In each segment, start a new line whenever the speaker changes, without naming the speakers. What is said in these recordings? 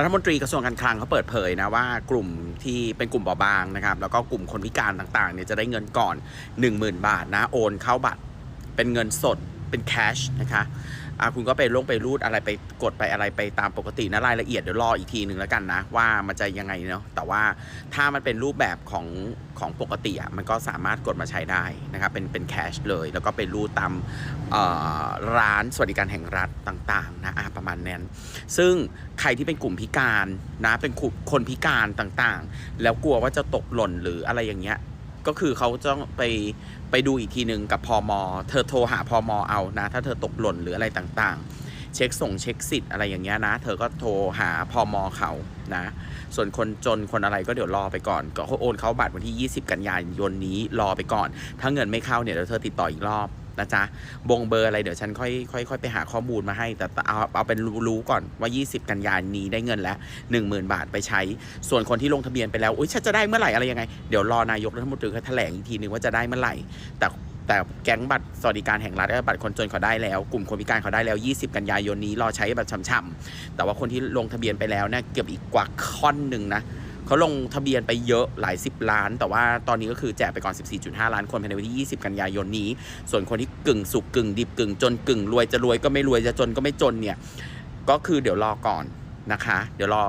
รัฐมนตรีกระทรวงการคลังเขาเปิดเผยนะว่ากลุ่มที่เป็นกลุ่มเบาบางนะครับ แล้วก็กลุ่มคนพิการต่างๆเนี่ยจะได้เงินก่อน 10,000 บาทนะโอนเข้าบัตรเป็นเงินสด เป็นแคชนะคะอะคุณก็ไปลงไปรูดอะไรไปกดไปอะไรไปตามปกตินะรายละเอียดเดี๋ยวรออีกทีหนึ่งแล้วกันนะ ว่ามันจะยังไงเนาะแต่ว่าถ้ามันเป็นรูปแบบของของปกติอะมันก็สามารถกดมาใช้ได้นะครับเป็นเป็นแคชเลย แล้วก็ไปรูดตามร้านสวัสดิการแห่งรัฐต่างๆนะะประมาณนั้นซึ่งใครที่เป็นกลุ่มพิการนะเป็นคนพิการต่างๆ แล้วกลัวว่าจะตกหล่นหรืออะไรอย่างเงี้ย ก็คือเขาจะไปไปดูอีกทีหนึ่งกับพอมเธอโทรหาพอมเอานะ ถ้าเธอตกหล่นหรืออะไรต่างๆ เช็คส่งเช็คสิทธิ์อะไรอย่างเงี้ยนะ เธอก็โทรหาพอมเขานะ ส่วนคนจนคนอะไรก็เดี๋ยวรอไปก่อน ก็โอนเขาบัตรวันที่ 20 กันยายนนี้รอไปก่อน ถ้าเงินไม่เข้าเนี่ยเดี๋ยวเธอติดต่ออีกรอบ นะจ๊ะบงเบอร์อะไรเดี๋ยวฉันค่อยค่อยค่อยไปหาข้อมูลมาให้ แต่เอาเอาเป็นรู้ก่อนว่า 20 กันยานนี้ได้เงินแล้ว 10,000 บาทไปใช้ ส่วนคนที่ลงทะเบียนไปแล้วอุ้ยฉันจะได้เมื่อไหร่อะไรยังไงเดี๋ยวรอนายกรัฐมนตรีเขาแถลงอีกทีนึงว่าจะได้เมื่อไหร่ แต่แต่แก๊งบัตรสวัสดิการแห่งรัฐและบัตรคนจนเขาได้แล้ว กลุ่มคนพิการเขาได้แล้ว 20 กันยายนนี้รอใช้แบบช่ำๆแต่ว่าคนที่ลงทะเบียนไปแล้วเนี่ยเกือบอีกกว่าค่อนหนึ่งนะ เขาลงทะเบียนไปเยอะหลายสิบล้าน แต่ว่าตอนนี้ก็คือแจกไปก่อน 14.5 ล้านคนภายในวันที่ 20 กันยายนนี้ ส่วนคนที่กึ่งสุกกึ่งดิบกึ่งจนกึ่งรวยจะรวยก็ไม่รวยจะจนก็ไม่จนเนี่ยก็คือเดี๋ยวรอก่อนนะคะ เดี๋ยวรอ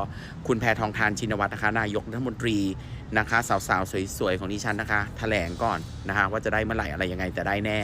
คุณแพทองทานชินวัตรนะคะ นายกรัฐมนตรีนะคะ สาวๆ สวยๆ ของดิฉันนะคะ แถลงก่อนนะคะ ว่าจะได้เมื่อไหร่อะไรยังไงแต่ได้แน่